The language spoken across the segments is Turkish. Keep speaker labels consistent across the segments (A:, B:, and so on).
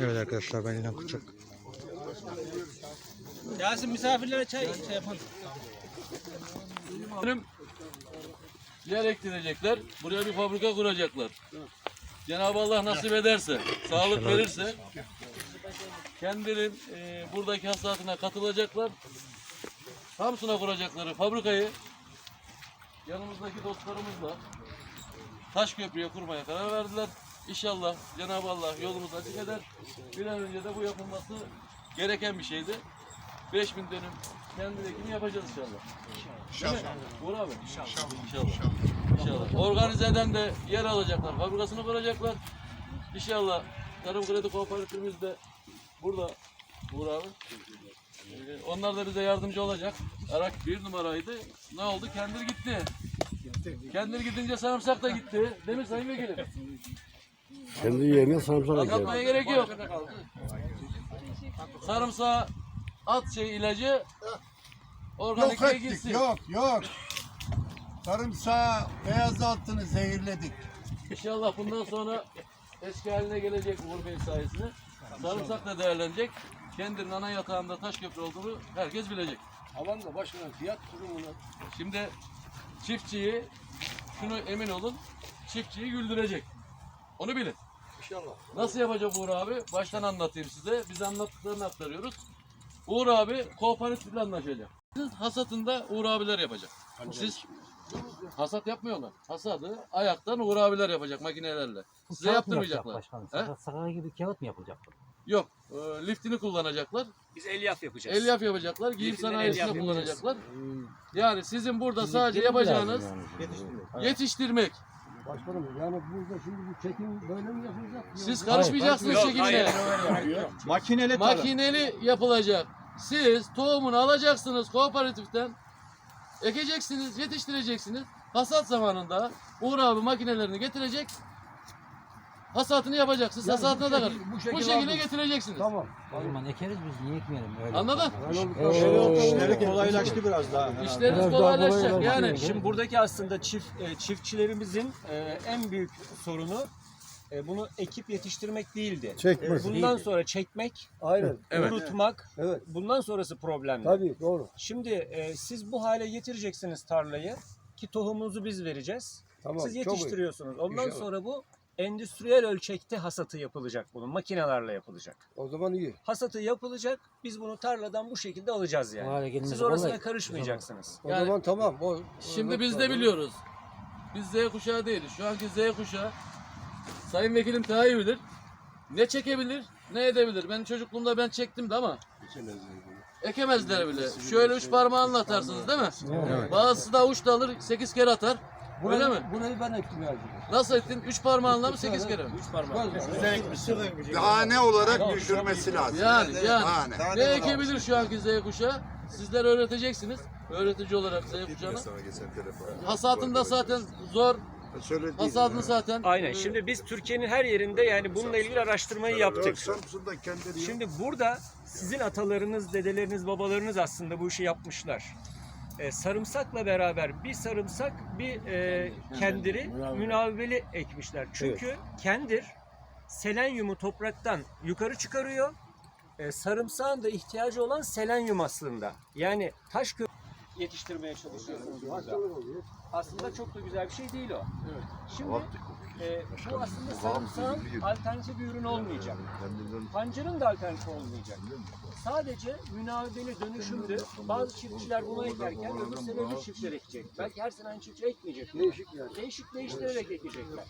A: Evet arkadaşlar ben İlhan Kutçuk.
B: Yasin misafirlere çay şey yapalım.
C: Benim yer ektirecekler. Buraya bir fabrika kuracaklar. Cenab-ı Allah nasip ederse, sağlık verirse kendilerinin e, buradaki hasatına katılacaklar. Samsun'a kuracakları fabrikayı yanımızdaki dostlarımızla Taşköprü'ye kurmaya karar verdiler. İnşallah Cenab-ı Allah yolumuzu açık eder. Bir an önce de bu yapılması gereken bir şeydi. 5000 dönüm kendi ekimi yapacağız inşallah. İnşallah. Uğur abi. İnşallah. İnşallah. İnşallah. Organizeden de yer alacaklar. Fabrikasını kuracaklar. İnşallah Tarım Kredi Kooperatifimiz de burada Uğur abi. Ee, Onlar da bize yardımcı olacak. Arak bir numaraydı. Ne oldu? Kendir gitti. Kendir gidince sarımsak da gitti. Değil mi Sayın Vekilim?
D: Kendi yerine sarımsak eker.
C: Anlatmaya gerek yok. Sarımsağı at şey ilacı
E: Yok
C: organikliğe
E: ettik,
C: gitsin.
E: yok yok. Sarımsağı beyaz altını zehirledik.
C: İnşallah bundan sonra eski haline gelecek Uğur Bey sayesinde. Sarımsak da değerlenecek. Kendinin ana yatağında taş köprü olduğunu herkes bilecek.
D: Alan da başına fiyat durumunu.
C: Şimdi çiftçiyi, şunu emin olun, çiftçiyi güldürecek. Onu bilin.
D: İnşallah.
C: Nasıl yapacak Uğur abi? Baştan anlatayım size. Biz anlattıklarını aktarıyoruz. Uğur abi kooperatifle anlaşacak. Siz hasatında Uğur abiler yapacak. Siz hasat yapmıyorlar. Hasadı ayaktan Uğur abiler yapacak makinelerle. Size yaptırmayacaklar.
F: Başkanım.
C: He?
F: Gibi kağıt mı yapılacak?
C: Yok. e, liftini kullanacaklar.
B: Biz elyaf yapacağız.
C: Elyaf yapacaklar. Giyim
B: Liftinden
C: sanayisinde
B: elyaf
C: kullanacaklar. Yani sizin burada sadece yapacağınız yetiştirmek.
D: Başkanım yani burada şimdi bu çekim böyle mi yapılacak?
C: Siz karışmayacaksınız çekimine.
B: Makineli
C: Makineli yapılacak. Siz tohumunu alacaksınız kooperatiften. Ekeceksiniz, yetiştireceksiniz. Hasat zamanında Uğur abi makinelerini getirecek. Hasatını yapacaksınız.
D: Yani
C: Hasatına
D: bu
C: da
D: şekil-
C: kalır.
D: bu
C: Bu
D: şekil
C: şekilde
D: aldım.
C: getireceksiniz.
D: Tamam.
F: O zaman ekeriz biz niye ekmeyelim? Öyle
C: Anladın?
D: İşleri
B: kolaylaştı biraz daha.
C: İşleriniz
D: Biraz daha
C: kolaylaşacak. Yani
B: Şimdi buradaki aslında çift e, çiftçilerimizin e, en büyük sorunu e, bunu ekip yetiştirmek değildi.
D: Çekmesi.
B: E, bundan sonra çekmek,
D: Aynen.
C: Evet.
B: kurutmak,
D: Evet.
B: bundan sonrası problemli.
D: Tabii doğru.
B: Şimdi e, siz bu hale getireceksiniz tarlayı ki tohumunuzu biz vereceğiz.
D: Tamam.
B: siz
D: çok iyi.
B: yetiştiriyorsunuz. Ondan
D: İnşallah.
B: sonra bu endüstriyel ölçekte hasatı yapılacak bunun. Makinelerle yapılacak.
D: O zaman iyi.
B: Hasatı yapılacak. Biz bunu tarladan bu şekilde alacağız yani.
F: Hale
B: Siz orasına karışmayacaksınız.
D: O
C: Yani-
D: zaman tamam. O,
C: Şimdi
D: o-
C: biz de biliyoruz. Biz Z kuşağı değiliz. Şu anki Z kuşağı Sayın Vekilim daha iyi bilir. Ne çekebilir, ne edebilir. Ben çocukluğumda ben çektim de ama ekemezler bile. Şöyle üç parmağınla atarsınız değil mi? Bazısı da uçta alır, sekiz kere atar. Öyle mi?
D: Burayı ben ektim yani.
C: Nasıl ettin? Üç parmağınla mı, sekiz kere mi?
E: Tane olarak düşürmesi lazım.
C: Yani, yani.
E: Tane.
C: Ne ekebilir şu anki Z kuşağı? Sizler öğreteceksiniz. Öğretici olarak Z kuşağına. Hasatında zaten zor. Hasadını zaten.
B: Aynen.
C: e,
B: Şimdi biz Türkiye'nin her yerinde yani bununla ilgili araştırmayı yaptık.
E: Samsun'da kendileri
B: Şimdi burada sizin atalarınız, dedeleriniz, babalarınız aslında bu işi yapmışlar. Ee, sarımsakla beraber bir sarımsak, bir e, kendiri, münavveli ekmişler. Çünkü kendir selenyumu topraktan yukarı çıkarıyor. Ee, sarımsağın da ihtiyacı olan selenyum aslında. Yani taş kö yetiştirmeye çalışıyorsunuz burada. Aslında çok da güzel bir şey değil o. Şimdi e, bu aslında sarımsağın alternatif bir ürün olmayacak. Pancarın da alternatif olmayacak. Sadece münavebeli dönüşümlü bazı çiftçiler bunu ekerken öbür sene öbür çiftçiler ekecek. Belki her sene aynı çiftçi ekmeyecek.
D: Değişik yani.
B: Değişik değiştirerek ekecekler.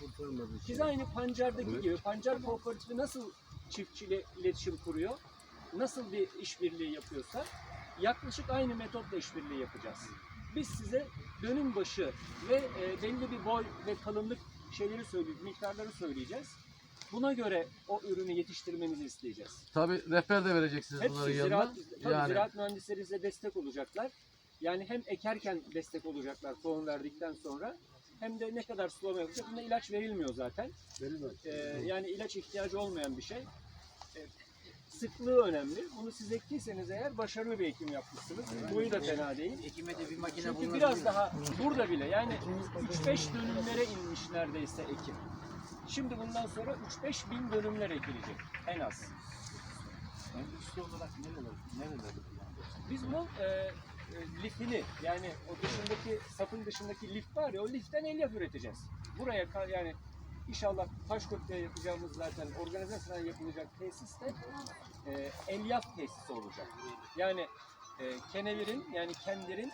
B: Biz aynı Pancar'daki gibi Pancar Kooperatifi nasıl çiftçiyle iletişim kuruyor? Nasıl bir işbirliği yapıyorsa yaklaşık aynı metotla işbirliği yapacağız. Biz size dönüm başı ve e, belli bir boy ve kalınlık şeyleri söyleyeceğiz, miktarları söyleyeceğiz. Buna göre o ürünü yetiştirmenizi isteyeceğiz.
C: Tabii rehber de vereceksiniz
B: Hepsi
C: bunların yanına.
B: ziraat, tabii
C: Yani
B: ziraat mühendisleri size destek olacaklar. Yani hem ekerken destek olacaklar tohum verdikten sonra hem de ne kadar sulama yapacak. Bunda ilaç verilmiyor zaten.
D: Verilmez.
B: Ee, yani ilaç ihtiyacı olmayan bir şey. Ee, sıklığı önemli. Bunu siz ektiyseniz eğer başarılı bir ekim yapmışsınız. Boyu da fena değil.
F: Ekime de bir makine
B: Çünkü biraz daha burada bile yani 3-5 dönümlere inmiş neredeyse ekim. Şimdi bundan sonra 3-5 bin dönümler ekilecek en az. Biz bunun e, e, lifini yani o dışındaki sapın dışındaki lif var ya o liften elyaf üreteceğiz. Buraya ka- yani inşallah Taşköprü'ye yapacağımız zaten organizasyonel yapılacak tesis de e, elyaf tesisi olacak. Yani e, kenevirin yani kendirin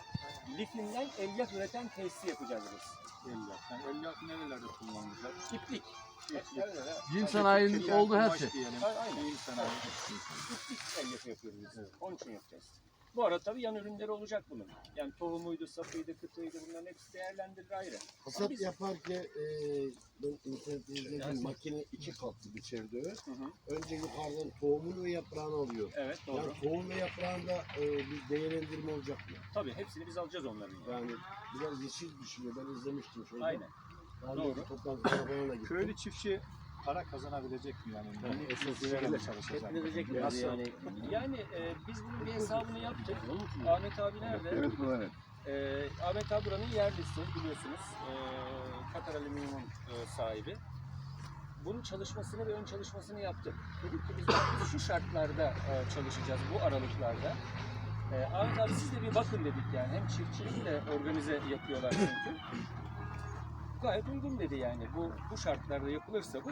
B: lifinden elyaf üreten tesisi yapacağız biz.
G: Elyaf. Yani elyaf nerelerde kullanılacak?
B: İplik. Evet.
C: Cin sanayinin olduğu her şey.
G: Diyelim.
B: Aynen.
G: Değil sanayi.
B: İplik elyafı yapıyoruz biz. Onun için yapacağız. Bu arada tabii yan ürünleri olacak bunun. Yani tohumuydu, sapıydı, kıtıydı bunların hepsi değerlendirilir ayrı. Ama
D: Hasat
B: biz-
D: yaparken e, ben internette izledim makine iki katlı.
B: Hı hı.
D: Önce yukarıdan tohumunu ve yaprağını alıyor.
B: Evet doğru.
D: Yani tohum ve yaprağında e, bir değerlendirme olacak mı?
B: Tabii hepsini biz alacağız onların.
D: Yani biraz yeşil düşünüyor. Ben izlemiştim şöyle.
B: Aynen.
D: Daha
B: Doğru.
D: doğru. Toplantılara falan da gittim.
G: Köylü çiftçi para kazanabilecek mi yani? Minik
D: esas
G: bilgilerle
D: öyle.
G: çalışacak.
B: Nasıl? Yani e, biz bunun bir hesabını yaptık. Ahmet abi nerede?
E: Evet evet.
B: E, Ahmet abi buranın yerlisi biliyorsunuz. E, Katar Alüminyum'un e, sahibi. Bunun çalışmasını ve ön çalışmasını yaptık. Dedik ki biz biz şu şartlarda e, çalışacağız, bu aralıklarda. E, Ahmet abi siz de bir bakın dedik yani. Hem çiftçilik de organize yapıyorlar çünkü. Gayet uygun dedi yani. Bu bu şartlarda yapılırsa bu.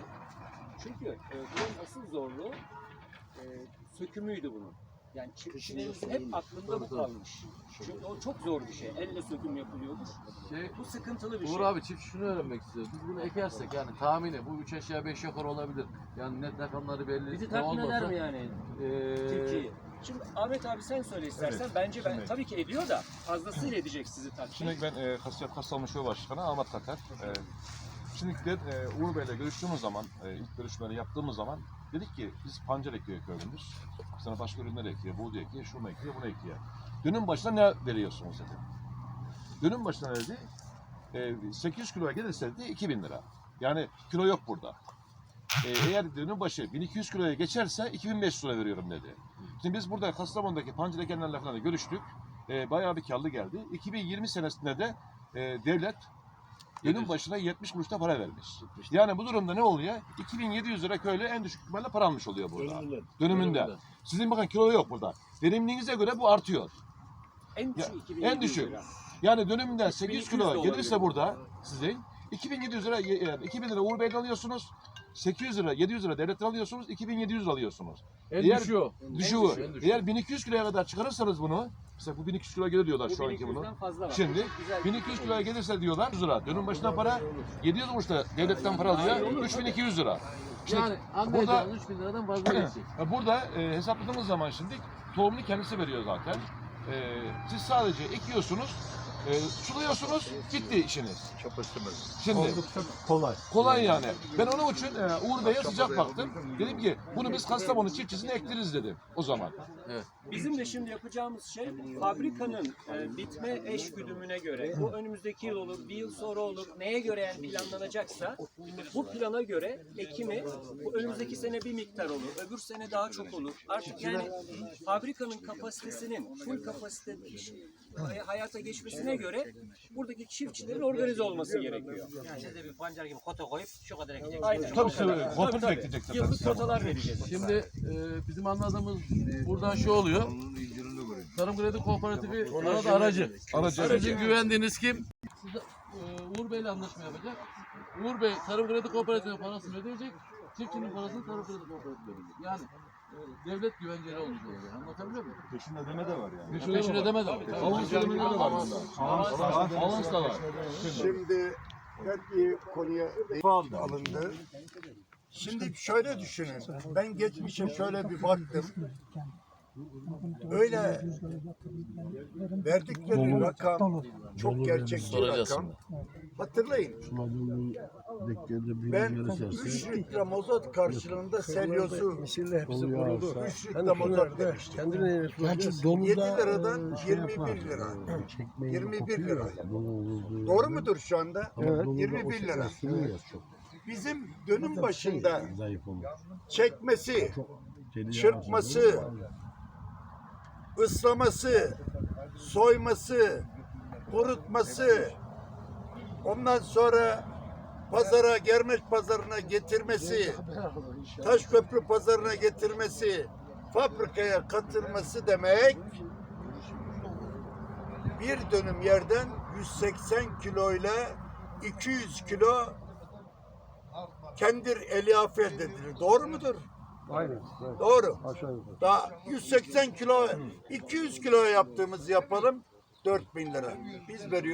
B: Çünkü e, bunun asıl zorluğu e, sökümüydü bunun. Yani çiftçilerimizin hep aklında bu kalmış. Çünkü o çok zor bir şey. Elle söküm yapılıyormuş.
C: Şey,
B: Bu sıkıntılı bir
C: Uğur
B: şey.
C: abi çift şunu öğrenmek istiyoruz. Biz bunu ekersek yani tahmini bu 3 aşağı 5 yukarı olabilir. Yani net rakamları belli.
B: Bizi tatmin eder mi yani
C: eee,
B: Tilki'yi? Şimdi Ahmet abi sen söyle istersen. Bence ben tabii ki ediyor da fazlasıyla edecek sizi tatmin.
H: Şimdi ben e, Kasiyat Kastamonu Şube Başkanı Ahmet Katar. E, şimdi de e, Uğur Bey'le görüştüğümüz zaman, e, ilk görüşmeleri yaptığımız zaman dedik ki biz pancar ekiyor köylümüz. Sana başka ürünler ekiyor, buğday ekiyor, şunu ekiyor, bunu ekiyor. Dönüm başına ne veriyorsunuz dedi. Dönüm başına dedi, e, 800 kiloya gelirse dedi 2000 lira. Yani kilo yok burada. E, eğer dönüm başı 1200 kiloya geçerse 2500 lira veriyorum dedi. Şimdi biz burada Kastamonu'daki pancar ekenlerle falan da görüştük. E, bayağı bir karlı geldi. 2020 senesinde de e, devlet dönüm başına 70 kuruşta para vermiş. Yani bu durumda ne oluyor? 2700 lira köylü en düşük ihtimalle para almış oluyor burada.
D: Dönümler.
H: Dönümünde. Sizin bakın kilo yok burada. Verimliliğinize göre bu artıyor.
B: En
H: Ya,
B: düşük 2700
H: en düşük.
B: lira.
H: Yani dönümünden 800
B: 3200
H: kilo gelirse burada sizin 2700 lira, yani 2000 lira Uğur Bey'den alıyorsunuz. 800 lira, 700 lira devletten alıyorsunuz, 2700 alıyorsunuz.
C: en
H: Diğer-
C: düşüğü o.
H: Düşüğü.
C: en düşüğü.
H: Eğer 1200 kiloya kadar çıkarırsanız bunu, mesela bu 1200 kilo gelir diyorlar
B: Bu
H: şu anki bunu.
B: 1200'den fazla var.
H: Şimdi
B: Güzel.
H: 1200 kiloya gelirse diyorlar 100 lira. Dönüm başına para 700 kuruşta devletten para alıyor 3200 lira. Şimdi
C: Yani
H: burada
C: anlayacağınız 3000 liradan fazla geçecek.
H: burada e, hesapladığımız zaman şimdi tohumunu kendisi veriyor zaten. E, siz sadece ekiyorsunuz, e, suluyorsunuz, bitti işiniz.
E: Çok ısınmaz.
H: Şimdi
A: Kolay.
H: kolay yani. Ben onun için e, Uğur Bey'e sıcak baktım. Dedim ki bunu biz Kastamonu çiftçisine ektiririz dedim o zaman.
B: Bizim de şimdi yapacağımız şey fabrikanın e, bitme eş güdümüne göre bu önümüzdeki yıl olur, bir yıl sonra olur. Neye göre yani planlanacaksa bu plana göre ekimi bu önümüzdeki sene bir miktar olur, öbür sene daha çok olur. Artık yani fabrikanın kapasitesinin full kapasite hay- hayata geçmesine göre buradaki çiftçilerin organize olması gerekiyor.
F: Yani siz de bir pancar gibi kota koyup şu kadar ekecek.
B: Aynen.
H: Tabii tabii.
B: Tabii,
H: zaten.
B: Yıllık kotalar vereceğiz.
C: Şimdi e, bizim anladığımız buradan şu oluyor. Tarım Kredi Kooperatifi arada aracı.
H: Aracı.
C: Sizin güvendiğiniz kim? Siz e, Uğur Bey'le anlaşma yapacak. Uğur Bey Tarım Kredi Kooperatifi parasını ödeyecek. Çiftçinin parasını Tarım Kredi Kooperatifi ödeyecek. Yani e, devlet güvenceli olmuş olacak. Anlatabiliyor muyum?
H: Peşin ödeme de var yani.
C: Peşin ödeme de var.
H: Avans ödemeleri de var. Avans da var.
E: Şimdi her bir konuya alındı. Şimdi şöyle düşünün. Ben geçmişe şöyle bir baktım. Öyle verdikleri rakam çok gerçek bir rakam. Hatırlayın. Ben 3 litre mazot karşılığında selyozu 3 litre mazot demiştim.
D: Kendine
I: Gerçi
E: 7
I: domuza
E: liradan
I: e, şey
E: 21
I: yapma.
E: lira.
I: e, çekmeyi
E: 21
I: kopuyor
E: lira.
I: ya, domuz-
E: Doğru mudur şu anda?
I: Ama domuzda o
E: 21
I: şekilde
E: lira. Bizim dönüm başında
I: Zayıf olur.
E: çekmesi, çırpması, ıslaması, soyması, kurutması, ondan sonra pazara, Germeç pazarına getirmesi, Taşköprü pazarına getirmesi, fabrikaya katılması demek bir dönüm yerden 180 kilo ile 200 kilo kendir elyafı elde edilir. Doğru mudur?
I: Aynen.
E: Doğru.
I: Aşağı yukarı.
E: Daha 180 kilo, 200 kilo yaptığımız yapalım 4000 lira. Biz veriyoruz.